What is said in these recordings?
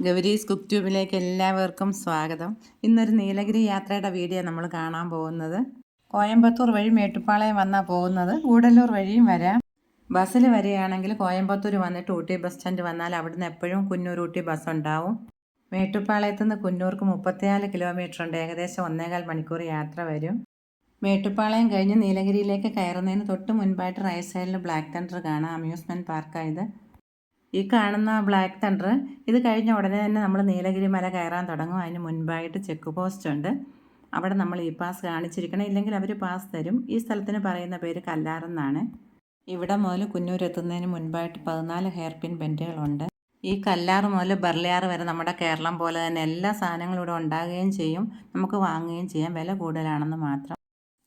Gowri's cook ട്യൂബിലേക്ക് എല്ലാവർക്കും സ്വാഗതം. ഇന്നൊരു നീലഗിരി യാത്രയുടെ വീഡിയോ നമ്മൾ കാണാൻ പോകുന്നത്. കോയമ്പത്തൂർ വഴി മേട്ടുപ്പാളയം വന്നാൽ പോകുന്നത്. കൂടല്ലൂർ വഴിയും വരാം. ബസ്സിൽ വരികയാണെങ്കിൽ കോയമ്പത്തൂർ വന്നിട്ട് ഊട്ടി ബസ് സ്റ്റാൻഡ് വന്നാൽ അവിടുന്ന് എപ്പോഴും കുന്നൂർ ഊട്ടി ബസ് ഉണ്ടാവും. മേട്ടുപ്പാളയത്തു നിന്ന് കുന്നൂർക്ക് മുപ്പത്തിനാല് കിലോമീറ്റർ ഉണ്ട്. ഏകദേശം ഒന്നേകാൽ മണിക്കൂർ യാത്ര വരും. മേട്ടുപ്പാളയം കഴിഞ്ഞ് നീലഗിരിയിലേക്ക് കയറുന്നതിന് തൊട്ട് മുൻപായിട്ട് റൈറ്റ് സൈഡിൽ ബ്ലാക്ക് തണ്ടർ കാണാം. അമ്യൂസ്മെന്റ് പാർക്കായത് ഈ കാണുന്ന ബ്ലാക്ക് തണ്ടർ ഇത് കഴിഞ്ഞ ഉടനെ തന്നെ നമ്മൾ നീലഗിരി മല കയറാൻ തുടങ്ങും. അതിന് മുൻപായിട്ട് ചെക്ക് പോസ്റ്റ് ഉണ്ട്. അവിടെ നമ്മൾ ഈ പാസ് കാണിച്ചിരിക്കണം. ഇല്ലെങ്കിൽ അവർ പാസ് തരും. ഈ സ്ഥലത്തിന് പറയുന്ന പേര് കല്ലാറെന്നാണ് ഇവിടെ മുതൽ കുന്നൂർ എത്തുന്നതിന് മുൻപായിട്ട് പതിനാല് ഹെയർ പിൻ ബെന്റുകളുണ്ട് ഈ കല്ലാറ് മുതൽ ബർലിയാറ് വരെ നമ്മുടെ കേരളം പോലെ തന്നെ എല്ലാ സാധനങ്ങളും ഇവിടെ ഉണ്ടാകുകയും ചെയ്യും. നമുക്ക് വാങ്ങുകയും ചെയ്യാം. വില കൂടുതലാണെന്ന് മാത്രം.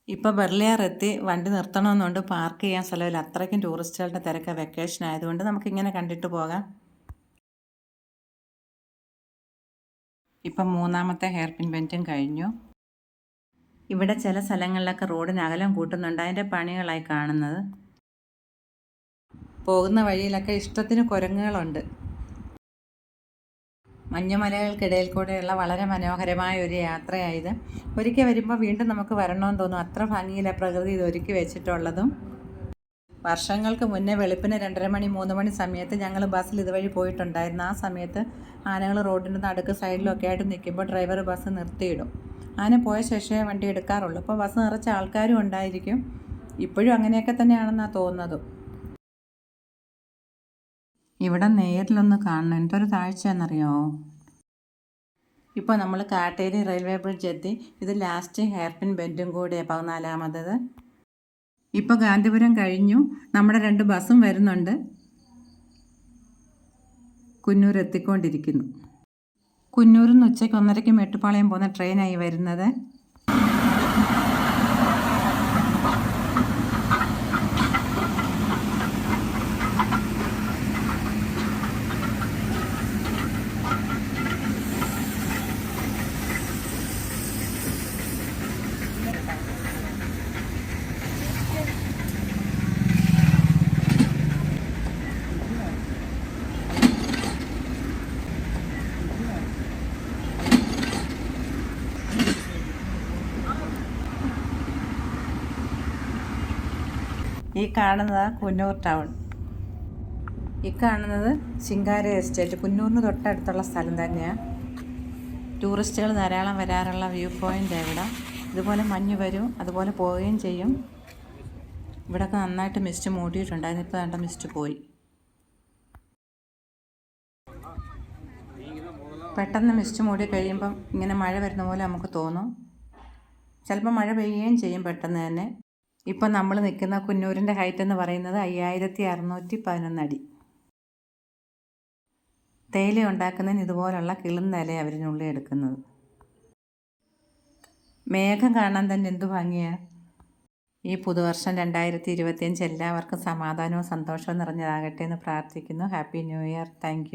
ഇപ്പോൾ ബെർലിയാറെത്തി വണ്ടി നിർത്തണമെന്നുണ്ട്. പാർക്ക് ചെയ്യാൻ സ്ഥലമില്ല. അത്രയ്ക്കും ടൂറിസ്റ്റുകളുടെ തിരക്ക്. വെക്കേഷൻ ആയതുകൊണ്ട് നമുക്കിങ്ങനെ കണ്ടിട്ട് പോകാം. ഇപ്പം മൂന്നാമത്തെ ഹെയർ പിൻ ബെന്റും കഴിഞ്ഞു. ഇവിടെ ചില സ്ഥലങ്ങളിലൊക്കെ റോഡിന് അകലം കൂട്ടുന്നുണ്ട്. അതിന്റെ പണികളായി കാണുന്നത്. പോകുന്ന വഴിയിലൊക്കെ ഇഷ്ടത്തിന് കുരങ്ങുകളുണ്ട്. മഞ്ഞുമലകൾക്കിടയിൽ കൂടെയുള്ള വളരെ മനോഹരമായ ഒരു യാത്രയായത്. ഒരിക്കൽ വരുമ്പോൾ വീണ്ടും നമുക്ക് വരണമെന്ന് തോന്നും അത്ര ഭംഗിയിലെ പ്രകൃതി ഇത് ഒരുക്കി വെച്ചിട്ടുള്ളതും. വർഷങ്ങൾക്ക് മുന്നേ വെളുപ്പിന് രണ്ടര മണി മൂന്ന് മണി സമയത്ത് ഞങ്ങൾ ബസ്സിൽ ഇതുവഴി പോയിട്ടുണ്ടായിരുന്നു. ആ സമയത്ത് ആനകൾ റോഡിന്റെ നടുക്ക് സൈഡിലൊക്കെ ആയിട്ട് നിൽക്കുമ്പോൾ ഡ്രൈവർ ബസ് നിർത്തിയിടും. ആന പോയ ശേഷമേ വണ്ടി എടുക്കാറുള്ളൂ. അപ്പോൾ ബസ് നിറച്ച ആൾക്കാരും ഉണ്ടായിരിക്കും. ഇപ്പോഴും അങ്ങനെയൊക്കെ തന്നെയാണെന്നാണ് തോന്നുന്നത്. ഇവിടെ നേരിലൊന്ന് കാണണം. എന്തൊരു താഴ്ച എന്നറിയോ ഇപ്പോൾ നമ്മൾ കാട്ടേരി റെയിൽവേ ബ്രിഡ്ജ് എത്തി. ഇത് ലാസ്റ്റ് ഹെയർപിൻ ബെൻഡും കൂടിയാണ് പതിനാലാമത് ഇപ്പോൾ ഗാന്ധിപുരം കഴിഞ്ഞു. നമ്മുടെ രണ്ട് ബസ്സും വരുന്നുണ്ട്. കുന്നൂർ എത്തിക്കൊണ്ടിരിക്കുന്നു. കുന്നൂരിൽ നിന്ന് ഉച്ചയ്ക്ക് ഒന്നരയ്ക്ക് മെട്ടുപാളയം പോകുന്ന ട്രെയിനായി വരുന്നത്. ഈ കാണുന്നത് കുന്നൂർ ടൗൺ. ഈ കാണുന്നത് ശിങ്കാര എസ്റ്റേറ്റ്. കുന്നൂറിന് തൊട്ടടുത്തുള്ള സ്ഥലം തന്നെയാണ് ടൂറിസ്റ്റുകൾ ധാരാളം വരാറുള്ള വ്യൂ പോയിന്റ് ഇവിടെ ഇതുപോലെ മഞ്ഞ് വരും അതുപോലെ പോവുകയും ചെയ്യും. ഇവിടെയൊക്കെ നന്നായിട്ട് മിസ്റ്റ് മൂടിയിട്ടുണ്ടായിരുന്നു ഇപ്പോൾ വേണ്ട മിസ്റ്റ് പോയി. പെട്ടെന്ന് മിസ്റ്റ് മൂടി കഴിയുമ്പം ഇങ്ങനെ മഴ വരുന്ന പോലെ നമുക്ക് തോന്നും. ചിലപ്പോൾ മഴ പെയ്യുകയും ചെയ്യും പെട്ടെന്ന് തന്നെ. ഇപ്പം നമ്മൾ നിൽക്കുന്ന കുന്നൂരിന്റെ ഹൈറ്റ് എന്ന് പറയുന്നത് അയ്യായിരത്തി അറുന്നൂറ്റി പതിനൊന്നടി തേയില ഉണ്ടാക്കുന്നതിന് ഇതുപോലുള്ള കിളുന്നല അവരിനുള്ളിൽ എടുക്കുന്നത്. മേഘം കാണാൻ തന്നെ എന്തു ഭംഗിയാണ് ഈ പുതുവർഷം രണ്ടായിരത്തി ഇരുപത്തിയഞ്ച് എല്ലാവർക്കും സമാധാനവും സന്തോഷവും നിറഞ്ഞതാകട്ടെ എന്ന് പ്രാർത്ഥിക്കുന്നു. Happy new year thank